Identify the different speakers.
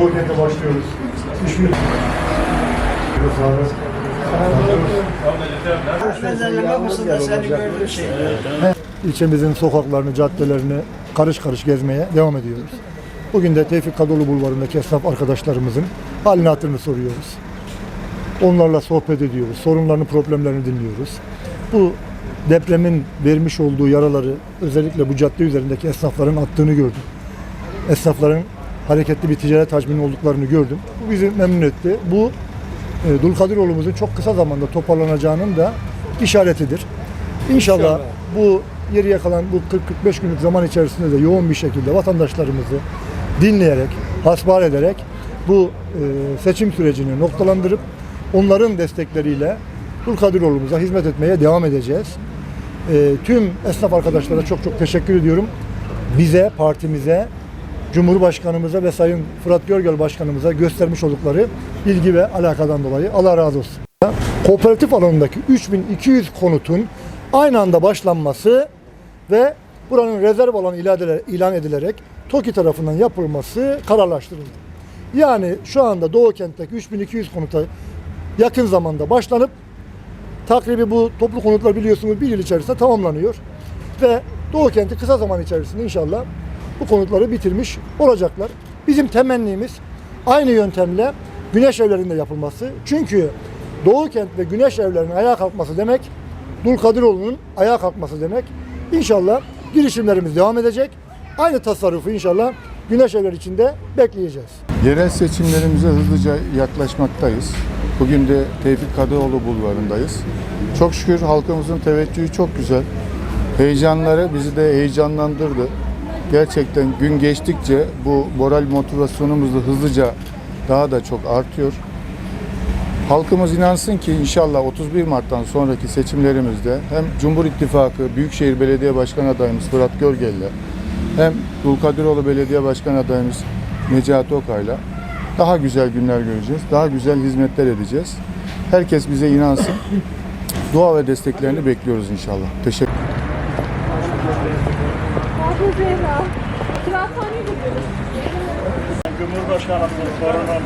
Speaker 1: Doğu Kent'e başlıyoruz.
Speaker 2: Şey.
Speaker 1: İlçemizin sokaklarını, caddelerini karış karış gezmeye devam ediyoruz. Bugün de Tevfik Kadıoğlu Bulvarı'ndaki esnaf arkadaşlarımızın halini hatırını soruyoruz. Onlarla sohbet ediyoruz, sorunlarını, problemlerini dinliyoruz. Bu depremin vermiş olduğu yaraları özellikle bu cadde üzerindeki esnafların attığını gördüm. Esnafların hareketli bir ticaret hacminin olduklarını gördüm. Bu bizi memnun etti. Bu e, Dulkadiroğlu'muzun çok kısa zamanda toparlanacağının da işaretidir. İnşallah, bu geriye kalan bu 40-45 günlük zaman içerisinde de yoğun bir şekilde vatandaşlarımızı dinleyerek, hasbihal ederek bu e, seçim sürecini noktalandırıp onların destekleriyle Dulkadiroğlu'muza hizmet etmeye devam edeceğiz. E, tüm esnaf arkadaşlara çok çok teşekkür ediyorum. Bize, partimize, Cumhurbaşkanımıza ve Sayın Fırat Görgel Başkanımıza göstermiş oldukları ilgi ve alakadan dolayı Allah razı olsun. Kooperatif alanındaki 3200 konutun aynı anda başlanması ve buranın rezerv alanı ilan edile- ilan edilerek TOKİ tarafından yapılması kararlaştırıldı. Yani şu anda Doğu Kent'teki 3200 konuta yakın zamanda başlanıp takribi bu toplu konutlar biliyorsunuz bir yıl içerisinde tamamlanıyor. Ve Doğu Kent'i kısa zaman içerisinde inşallah bu konutları bitirmiş olacaklar. Bizim temennimiz aynı yöntemle güneş evlerinde yapılması. Çünkü Doğu Kent ve güneş evlerinin ayağa kalkması demek, Dulkadiroğlu'nun ayağa kalkması demek. İnşallah girişimlerimiz devam edecek. Aynı tasarrufu inşallah güneş evler içinde bekleyeceğiz.
Speaker 3: Yerel seçimlerimize hızlıca yaklaşmaktayız. Bugün de Tevfik Kadıoğlu bulvarındayız. Çok şükür halkımızın teveccühü çok güzel. Heyecanları bizi de heyecanlandırdı. Gerçekten gün geçtikçe bu moral motivasyonumuz da hızlıca daha da çok artıyor. Halkımız inansın ki inşallah 31 Mart'tan sonraki seçimlerimizde hem Cumhur İttifakı Büyükşehir Belediye Başkan adayımız Fırat Görgel'le hem Dulkadiroğlu Belediye Başkan adayımız Necati Okay'la daha güzel günler göreceğiz. Daha güzel hizmetler edeceğiz. Herkes bize inansın. Dua ve desteklerini bekliyoruz inşallah. Teşekkür
Speaker 4: Zehra. Kıraathaneye gidiyoruz.
Speaker 1: Cumhurbaşkanımızın sorununla